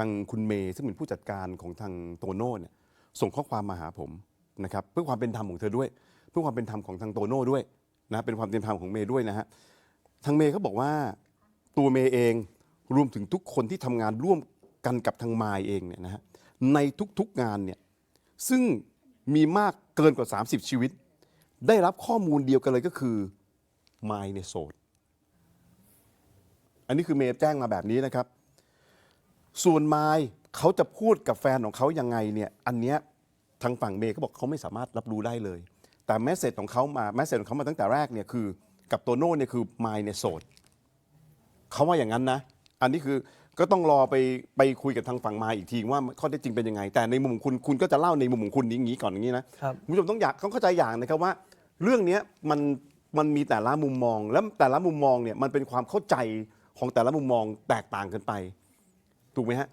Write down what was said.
ทางคุณเมย์ซึ่งเป็นผู้จัดการของทางโตโน่เนี่ยส่งข้อความมาหาผมนะครับเพื่อความเป็นธรรมของเธอด้วย เพื่อความเป็นธรรมของทางโตโน่ด้วยนะเป็นความเป็นธรรมของเมย์ด้วยนะฮะทางเมย์เขาบอกว่าตัวเมย์เองรวมถึงทุกคนที่ทำงานร่วมกันกับทางมายเองเนี่ยนะฮะในทุกๆงานเนี่ยซึ่งมีมากเกินกว่า 30 ชีวิต ได้รับข้อมูลเดียวกันเลยก็คือมายเนี่ยโสดอันนี้คือเมย์แจ้งมาแบบนี้นะครับ ส่วนไมายเขาจะพูดกับแฟนของเขายังไงเนี่ยอันเนี้ยทางฝั่งเมย์เขาบอกเขาไม่สามารถรับรู้ได้เลย แต่แมสเซจของเขามาแมสเซจของเขามาตั้งแต่แรกเนี่ยคือกับโตโน่เนี่ยคือไมายเนี่ยโสดเขาว่าอย่างนั้นนะ อันนี้คือก็ต้องรอไปไปคุยกับทางฝั่งมายอีกทีว่าข้อเท็จจริงเป็นยังไง แต่ในมุมของคุณคุณก็จะเล่าในมุมของคุณอย่างนี้ก่อนอย่างนี้นะครับ คุณผู้ชมต้องอยากต้องเข้าใจอย่างนะครับว่า เรื่องเนี้ยมันมันมีแต่ละมุมมอง แล้วแต่ละมุมมองเนี่ยมันเป็นความเข้าใจของแต่ละมุมมองแตกต่างกันไป ถูกไหมฮะ